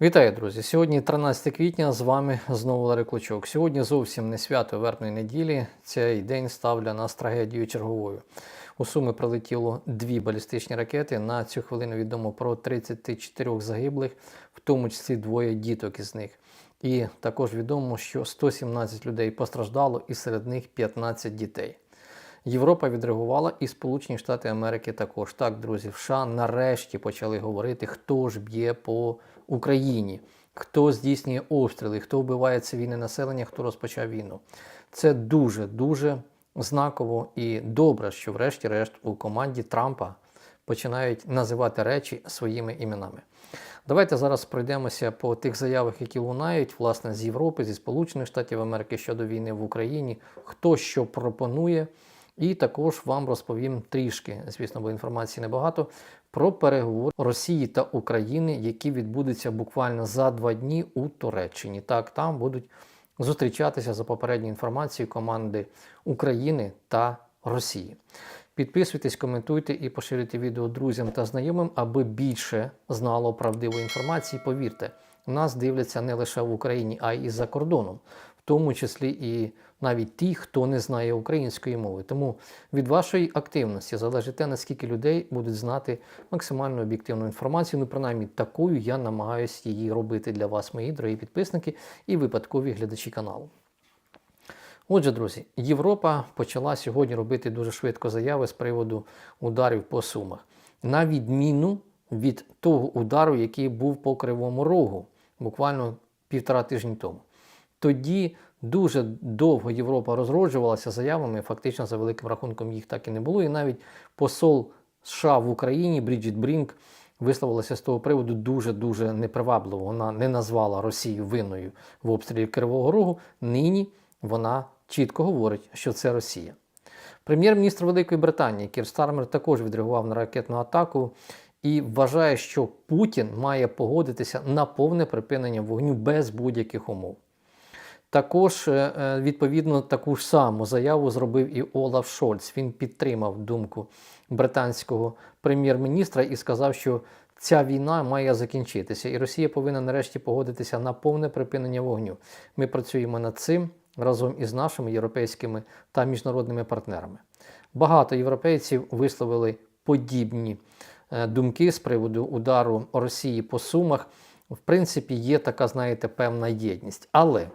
Вітаю, друзі! Сьогодні 13 квітня. З вами знову Ларий Клочок. Сьогодні зовсім не свято вербної неділі. Цей день став для нас трагедією черговою. У Суми прилетіло дві балістичні ракети. На цю хвилину відомо про 34 загиблих, в тому числі двоє діток із них. І також відомо, що 117 людей постраждало, і серед них 15 дітей. Європа відреагувала і Сполучені Штати Америки також. Так, друзі, США нарешті почали говорити, хто ж б'є по Україні, хто здійснює обстріли, хто вбиває цивільне населення, хто розпочав війну. Це дуже дуже знаково і добре, що, врешті-решт, у команді Трампа починають називати речі своїми іменами. Давайте зараз пройдемося по тих заявах, які лунають, власне, з Європи, зі Сполучених Штатів Америки щодо війни в Україні, хто що пропонує. І також вам розповім трішки, звісно, бо інформації небагато, про переговори Росії та України, які відбудуться буквально за два дні у Туреччині. Так, там будуть зустрічатися за попередньою інформацією команди України та Росії. Підписуйтесь, коментуйте і поширюйте відео друзям та знайомим, аби більше знало правдивої інформації. Повірте, нас дивляться не лише в Україні, а й за кордоном, в тому числі і навіть ті, хто не знає української мови. Тому від вашої активності залежить те, наскільки людей будуть знати максимально об'єктивну інформацію. Ну, принаймні, такою я намагаюся її робити для вас, мої дорогі підписники і випадкові глядачі каналу. Отже, друзі, Європа почала сьогодні робити дуже швидко заяви з приводу ударів по сумах, на відміну від того удару, який був по Кривому Рогу, буквально півтора тижні тому. Тоді дуже довго Європа розроджувалася заявами, фактично, за великим рахунком, їх так і не було. І навіть посол США в Україні Бріджіт Брінк висловилася з того приводу дуже-дуже непривабливо. Вона не назвала Росію винною в обстрілі Кривого Рогу. Нині вона чітко говорить, що це Росія. Прем'єр-міністр Великої Британії Кір Стармер також відреагував на ракетну атаку і вважає, що Путін має погодитися на повне припинення вогню без будь-яких умов. Також, е, відповідно, таку ж саму заяву зробив і Олаф Шольц. Він підтримав думку британського прем'єр-міністра і сказав, що ця війна має закінчитися, і Росія повинна нарешті погодитися на повне припинення вогню. Ми працюємо над цим разом із нашими європейськими та міжнародними партнерами. Багато європейців висловили подібні е, думки з приводу удару Росії по Сумах. В принципі, є така, знаєте, певна єдність. Але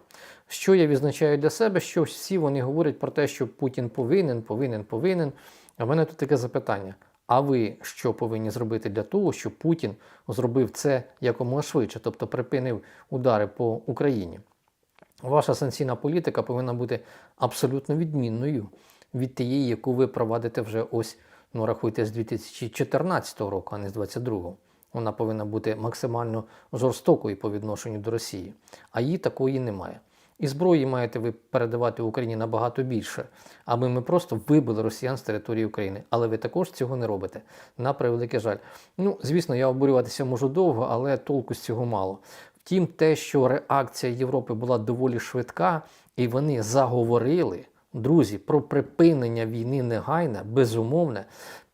що я відзначаю для себе, що всі вони говорять про те, що Путін повинен, повинен, повинен. А в мене тут таке запитання: а ви що повинні зробити для того, щоб Путін зробив це якомога швидше, тобто припинив удари по Україні? Ваша санкційна політика повинна бути абсолютно відмінною від тієї, яку ви провадите вже ось, ну рахуйте, з 2014 року, а не з 2022. Вона повинна бути максимально жорстокою по відношенню до Росії, а її такої немає. І зброї маєте ви передавати Україні набагато більше, аби ми просто вибили росіян з території України. Але ви також цього не робите. На превеликий жаль. Ну, звісно, я обурюватися можу довго, але толку з цього мало. Втім, те, що реакція Європи була доволі швидка, і вони заговорили, друзі, про припинення війни негайне, безумовне,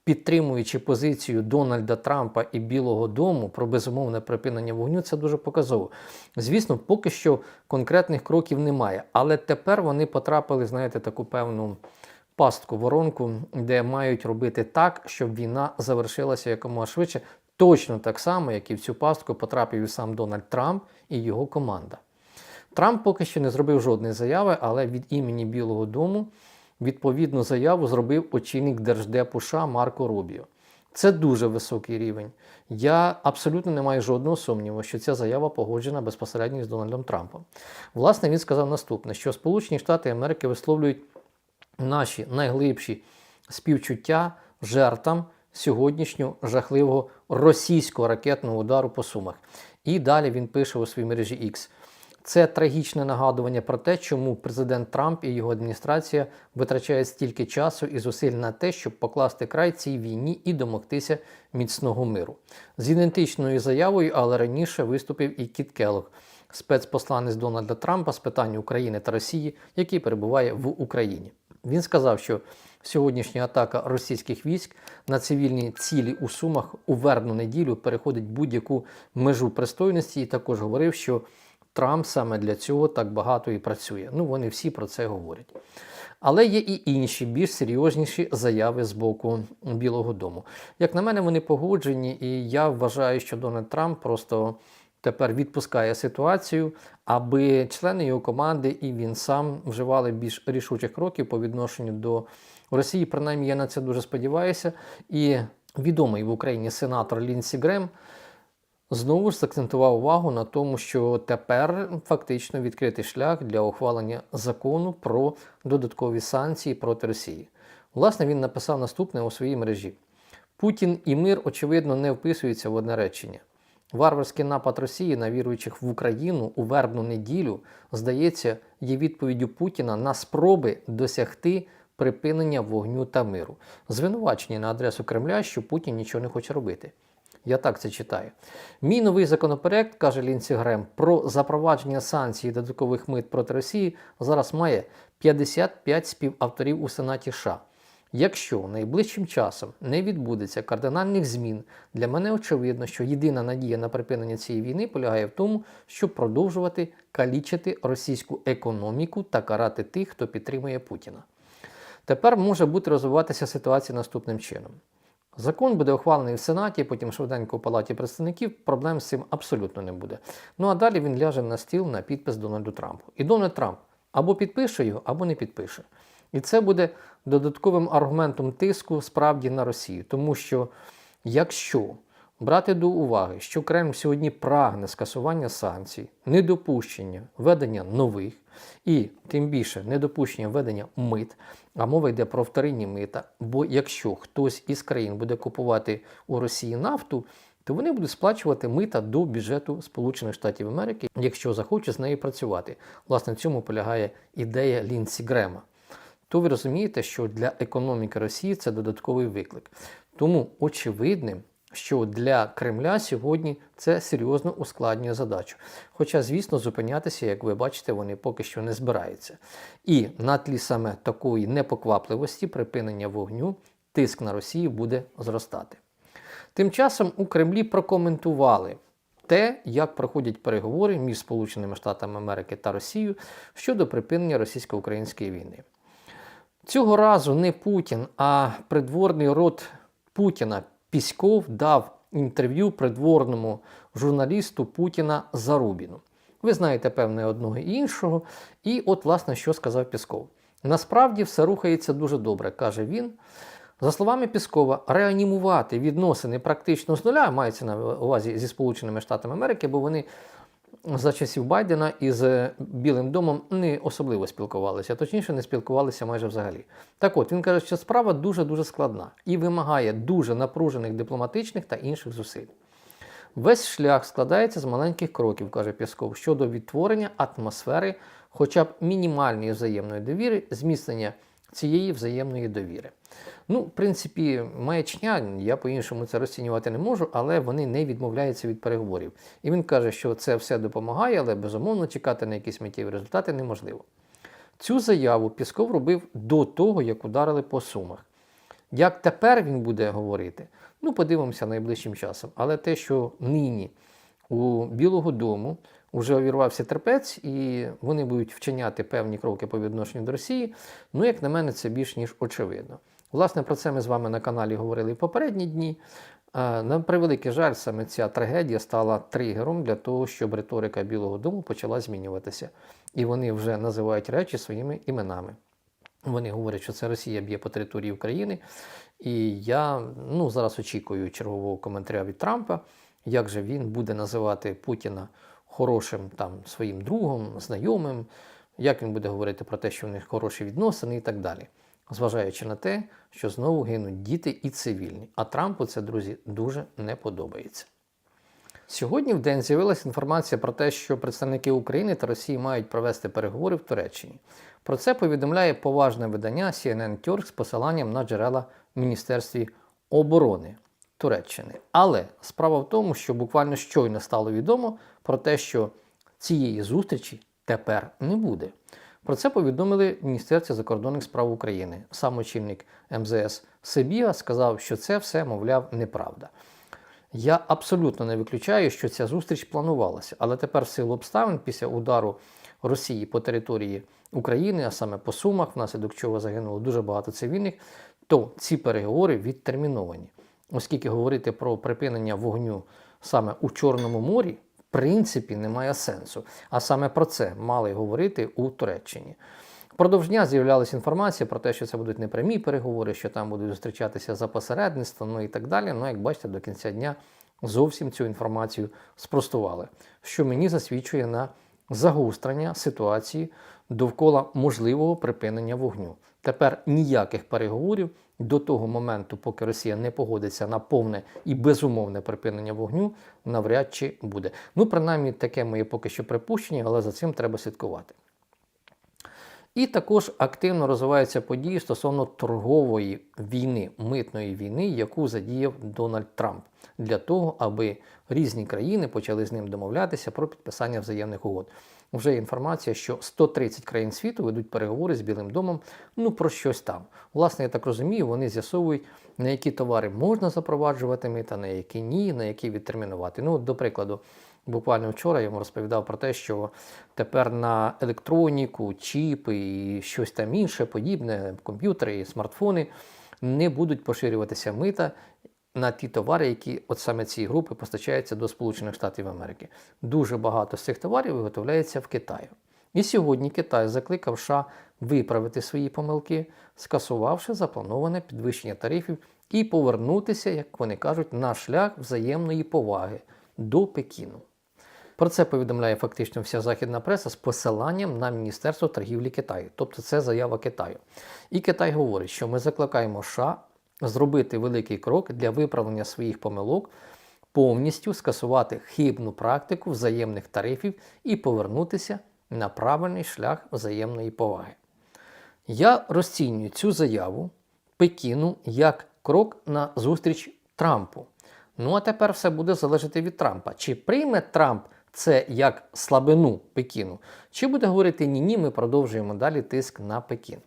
підтримуючи позицію Дональда Трампа і Білого Дому про безумовне припинення вогню, це дуже показово. Звісно, поки що конкретних кроків немає, але тепер вони потрапили, знаєте, таку певну. Пастку воронку, де мають робити так, щоб війна завершилася якомога швидше, точно так само, як і в цю пастку потрапив і сам Дональд Трамп і його команда. Трамп поки що не зробив жодної заяви, але від імені Білого Дому відповідну заяву зробив очільник Держдепу США Марко Рубіо. Це дуже високий рівень. Я абсолютно не маю жодного сумніву, що ця заява погоджена безпосередньо з Дональдом Трампом. Власне, він сказав наступне: що Сполучені Штати Америки висловлюють наші найглибші співчуття жертвам сьогоднішнього жахливого російського ракетного удару по Сумах. І далі він пише у своїй мережі X. Це трагічне нагадування про те, чому президент Трамп і його адміністрація витрачають стільки часу і зусиль на те, щоб покласти край цій війні і домогтися міцного миру. З ідентичною заявою, але раніше виступив і Кіт Келлог, спецпосланець Дональда Трампа з питань України та Росії, який перебуває в Україні. Він сказав, що сьогоднішня атака російських військ на цивільні цілі у Сумах у вербну неділю переходить будь-яку межу пристойності, і також говорив, що Трамп саме для цього так багато і працює. Ну, вони всі про це говорять. Але є і інші, більш серйозніші заяви з боку Білого Дому. Як на мене, вони погоджені, і я вважаю, що Дональд Трамп просто тепер відпускає ситуацію, аби члени його команди і він сам вживали більш рішучих кроків по відношенню до Росії. Принаймні, я на це дуже сподіваюся. І відомий в Україні сенатор Лінсі Грем знову ж закцентував увагу на тому, що тепер фактично відкритий шлях для ухвалення закону про додаткові санкції проти Росії. Власне, він написав наступне у своїй мережі: Путін і мир, очевидно, не вписуються в одне речення. Варварський напад Росії на віруючих в Україну у вербну неділю, здається, є відповіддю Путіна на спроби досягти припинення вогню та миру. Звинувачення на адресу Кремля, що Путін нічого не хоче робити. Я так це читаю. Мій новий законопроект, каже Лінсі Грем, про запровадження санкцій додаткових мит проти Росії зараз має 55 співавторів у Сенаті США. Якщо найближчим часом не відбудеться кардинальних змін, для мене очевидно, що єдина надія на припинення цієї війни полягає в тому, щоб продовжувати калічити російську економіку та карати тих, хто підтримує Путіна. Тепер може бути розвиватися ситуація наступним чином. Закон буде ухвалений в Сенаті, потім швиденько у Палаті представників. Проблем з цим абсолютно не буде. Ну а далі він ляже на стіл на підпис Дональду Трампу. І Дональд Трамп або підпише його, або не підпише. І це буде додатковим аргументом тиску справді на Росію. Тому що якщо брати до уваги, що Кремль сьогодні прагне скасування санкцій, недопущення введення нових, і тим більше недопущення введення мит, а мова йде про вторинні мита. Бо якщо хтось із країн буде купувати у Росії нафту, то вони будуть сплачувати мита до бюджету Сполучених Штатів Америки, якщо захочуть з нею працювати. Власне, в цьому полягає ідея Лінсі Грема. То ви розумієте, що для економіки Росії це додатковий виклик. Тому очевидним, що для Кремля сьогодні це серйозно ускладнює задачу. Хоча, звісно, зупинятися, як ви бачите, вони поки що не збираються. І на тлі саме такої непоквапливості припинення вогню тиск на Росію буде зростати. Тим часом у Кремлі прокоментували те, як проходять переговори між Сполученими Штатами Америки та Росією щодо припинення російсько-української війни. Цього разу не Путін, а придворний род Путіна Піськов дав інтерв'ю придворному журналісту Путіна Зарубіну. Ви знаєте, певне, одного і іншого. І от, власне, що сказав Пісков. Насправді все рухається дуже добре, каже він. За словами Піскова, реанімувати відносини практично з нуля мається на увазі зі Сполученими Штатами Америки, бо вони за часів Байдена із Білим домом не особливо спілкувалися, точніше, не спілкувалися майже взагалі. Так от він каже, що справа дуже-дуже складна і вимагає дуже напружених дипломатичних та інших зусиль. Весь шлях складається з маленьких кроків, каже Пісков, щодо відтворення атмосфери, хоча б мінімальної взаємної довіри, зміцнення цієї взаємної довіри. Ну, в принципі, маячня, я по-іншому це розцінювати не можу, але вони не відмовляються від переговорів. І він каже, що це все допомагає, але безумовно чекати на якісь миттєві результати неможливо. Цю заяву Пісков робив до того, як ударили по сумах. Як тепер він буде говорити, ну подивимося найближчим часом. Але те, що нині у Білого Дому вже увірвався терпець, і вони будуть вчиняти певні кроки по відношенню до Росії, ну, як на мене, це більш ніж очевидно. Власне, про це ми з вами на каналі говорили в попередні дні. На превеликий жаль, саме ця трагедія стала тригером для того, щоб риторика Білого Дому почала змінюватися. І вони вже називають речі своїми іменами. Вони говорять, що це Росія б'є по території України. І я ну, зараз очікую чергового коментаря від Трампа, як же він буде називати Путіна хорошим там своїм другом, знайомим, як він буде говорити про те, що в них хороші відносини і так далі. Зважаючи на те, що знову гинуть діти і цивільні. А Трампу це, друзі, дуже не подобається. Сьогодні в день з'явилася інформація про те, що представники України та Росії мають провести переговори в Туреччині. Про це повідомляє поважне видання CNN Turk з посиланням на джерела в Міністерстві оборони Туреччини. Але справа в тому, що буквально щойно стало відомо про те, що цієї зустрічі тепер не буде. Про це повідомили в Міністерстві закордонних справ України. Сам очільник МЗС Сибіга сказав, що це все, мовляв, неправда. Я абсолютно не виключаю, що ця зустріч планувалася, але тепер в силу обставин після удару Росії по території України, а саме по Сумах, внаслідок чого загинуло дуже багато цивільних, то ці переговори відтерміновані. Оскільки говорити про припинення вогню саме у Чорному морі, принципі, немає сенсу. А саме про це мали говорити у Туреччині. Впродовж дня з'являлася інформація про те, що це будуть непрямі переговори, що там будуть зустрічатися за посередництво, ну і так далі. Ну, як бачите, до кінця дня зовсім цю інформацію спростували, що мені засвідчує на загострення ситуації довкола можливого припинення вогню. Тепер ніяких переговорів до того моменту, поки Росія не погодиться на повне і безумовне припинення вогню, навряд чи буде. Ну, принаймні, таке моє поки що припущення, але за цим треба слідкувати. І також активно розвиваються події стосовно торгової війни, митної війни, яку задіяв Дональд Трамп для того, аби різні країни почали з ним домовлятися про підписання взаємних угод. Вже є інформація, що 130 країн світу ведуть переговори з Білим домом ну про щось там. Власне, я так розумію, вони з'ясовують, на які товари можна запроваджувати мита, на які ні, на які відтермінувати. Ну, до прикладу. Буквально вчора я вам розповідав про те, що тепер на електроніку, чіпи і щось там інше, подібне, комп'ютери і смартфони не будуть поширюватися мита на ті товари, які от саме ці групи постачаються до Сполучених Штатів Америки. Дуже багато з цих товарів виготовляється в Китаї. І сьогодні Китай закликав США виправити свої помилки, скасувавши заплановане підвищення тарифів і повернутися, як вони кажуть, на шлях взаємної поваги до Пекіну. Про це повідомляє фактично вся західна преса з посиланням на Міністерство торгівлі Китаю. Тобто це заява Китаю. І Китай говорить, що ми закликаємо США зробити великий крок для виправлення своїх помилок, повністю скасувати хибну практику взаємних тарифів і повернутися на правильний шлях взаємної поваги. Я розцінюю цю заяву Пекіну як крок на зустріч Трампу. Ну а тепер все буде залежати від Трампа. Чи прийме Трамп це як слабину Пекіну, чи буде говорити ні-ні, ми продовжуємо далі тиск на Пекін.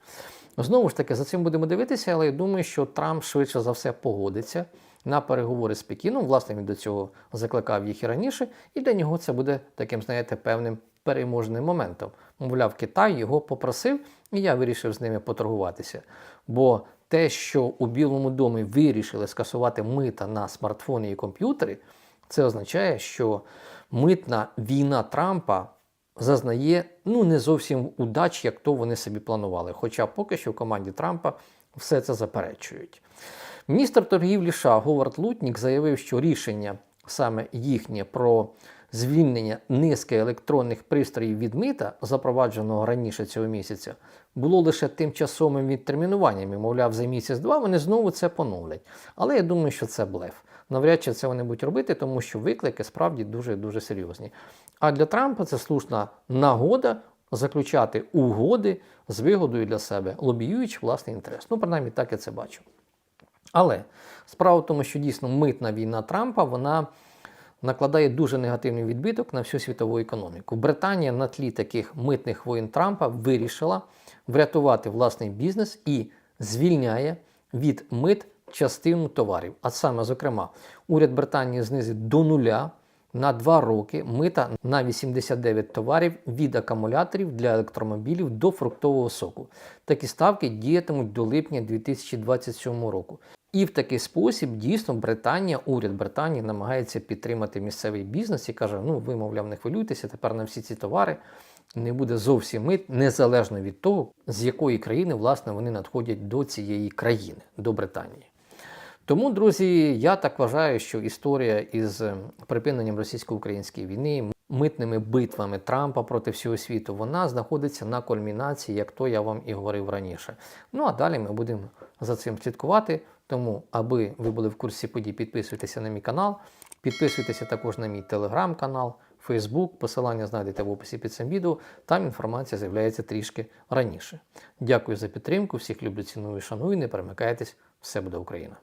Знову ж таки, за цим будемо дивитися, але я думаю, що Трамп швидше за все погодиться на переговори з Пекіном. Власне, він до цього закликав їх і раніше, і для нього це буде таким, знаєте, певним переможним моментом. Мовляв, Китай його попросив, і я вирішив з ними поторгуватися. Бо те, що у Білому домі вирішили скасувати мита на смартфони і комп'ютери, це означає, що митна війна Трампа зазнає ну не зовсім удач, як то вони собі планували. Хоча поки що в команді Трампа все це заперечують. Міністр торгівлі США Говард Лутнік заявив, що рішення саме їхнє про звільнення низки електронних пристроїв від мита, запровадженого раніше цього місяця, було лише тимчасовим відтермінуванням. І, мовляв, за місяць-два вони знову це поновлять. Але я думаю, що це блеф. Навряд чи це вони будуть робити, тому що виклики справді дуже-дуже серйозні. А для Трампа це слушна нагода заключати угоди з вигодою для себе, лобіюючи власний інтерес. Ну, принаймні, так я це бачу. Але справа в тому, що дійсно митна війна Трампа вона накладає дуже негативний відбиток на всю світову економіку. Британія на тлі таких митних воєн Трампа вирішила врятувати власний бізнес і звільняє від мит частину товарів. А саме, зокрема, уряд Британії знизить до нуля на 2 роки мита на 89 товарів від акумуляторів для електромобілів до фруктового соку. Такі ставки діятимуть до липня 2027 року. І в такий спосіб дійсно Британія, уряд Британії намагається підтримати місцевий бізнес і каже: ну ви, мовляв, не хвилюйтеся, тепер на всі ці товари не буде зовсім мит, незалежно від того, з якої країни власне вони надходять до цієї країни, до Британії. Тому, друзі, я так вважаю, що історія із припиненням російсько-української війни, митними битвами Трампа проти всього світу, вона знаходиться на кульмінації, як то я вам і говорив раніше. Ну а далі ми будемо за цим слідкувати. Тому, аби ви були в курсі подій, підписуйтеся на мій канал, підписуйтеся також на мій телеграм-канал, Фейсбук, посилання знайдете в описі під цим відео, там інформація з'являється трішки раніше. Дякую за підтримку, всіх люблю, ціную і шаную, не перемикайтесь, все буде Україна!